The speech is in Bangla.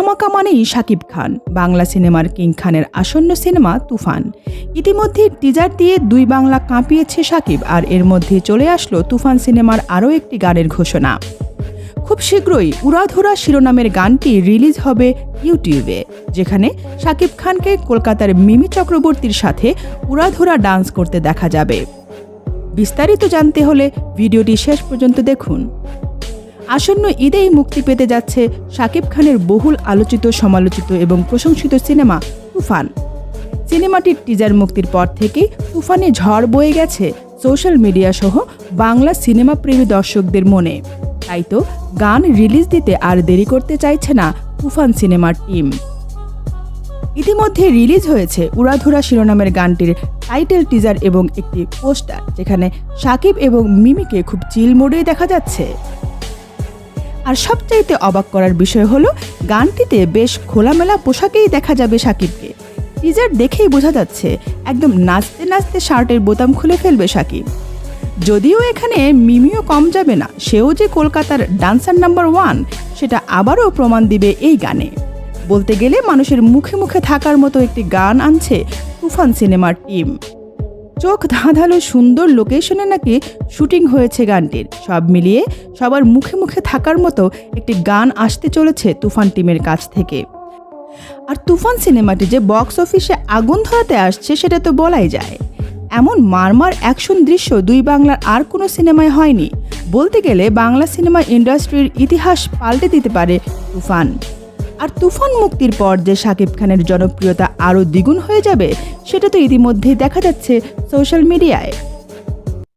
ধামাকা মানেই শাকিব খান। বাংলা সিনেমার কিং খানের আসন্ন সিনেমা তুফান। ইতিমধ্যে টিজার দিয়ে দুই বাংলা কাঁপিয়েছে শাকিব আর এর মধ্যে চলে আসলো তুফান সিনেমার আরও একটি গানের ঘোষণা। খুব শীঘ্রই উড়াধুরা শিরোনামের গানটি রিলিজ হবে ইউটিউবে, যেখানে শাকিব খানকে কলকাতার মিমি চক্রবর্তীর সাথে উড়াধুরা ডান্স করতে দেখা যাবে। বিস্তারিত জানতে হলে ভিডিওটি শেষ পর্যন্ত দেখুন। আসন্ন ঈদেই মুক্তি পেতে যাচ্ছে শাকিব খানের বহুল আলোচিত, সমালোচিত এবং প্রশংসিত সিনেমা তুফান। সিনেমাটির টিজার মুক্তির পর থেকেই তুফানে ঝড় বয়ে গেছে সোশ্যাল মিডিয়া সহ বাংলা সিনেমা প্রেমী দর্শকদের মনে। তাই তো গান রিলিজ দিতে আর দেরি করতে চাইছে না তুফান সিনেমার টিম ইতিমধ্যে রিলিজ হয়েছে উড়াধুরা শিরোনামের গানটির টাইটেল টিজার এবং একটি পোস্টার যেখানে সাকিব এবং মিমিকে খুব চিল মোডেই দেখা যাচ্ছে। আর সবচাইতে অবাক করার বিষয় হলো, গানটিতে বেশ খোলামেলা পোশাকেই দেখা যাবে সাকিবকে। টিজার দেখেই বোঝা যাচ্ছে, একদম নাচতে নাচতে শার্টের বোতাম খুলে ফেলবে সাকিব। যদিও এখানে মিমিও কম যাবে না, সেও যে কলকাতার ডান্সার নাম্বার ওয়ান, সেটা আবারও প্রমাণ দিবে এই গানে। বলতে গেলে মানুষের মুখে মুখে থাকার মতো একটি গান আনছে তুফান সিনেমার টিম। চোখ ধাঁধালো সুন্দর লোকেশনে নাকি শুটিং হয়েছে গানটির। সব মিলিয়ে সবার মুখে মুখে থাকার মতো একটি গান আসতে চলেছে তুফান টিমের কাছ থেকে। আর তুফান সিনেমাটি যে বক্স অফিসে আগুন ধরাতে আসছে সেটা তো বলাই যায়। এমন মারমার অ্যাকশন দৃশ্য দুই বাংলার আর কোনো সিনেমায় হয়নি। বলতে গেলে বাংলা সিনেমা ইন্ডাস্ট্রির ইতিহাস পাল্টে দিতে পারে তুফান। আর তুফান মুক্তির পর যে শাকিব খানের জনপ্রিয়তা আরও দ্বিগুণ হয়ে যাবে, সেটা তো ইতিমধ্যেই দেখা যাচ্ছে সোশ্যাল মিডিয়ায়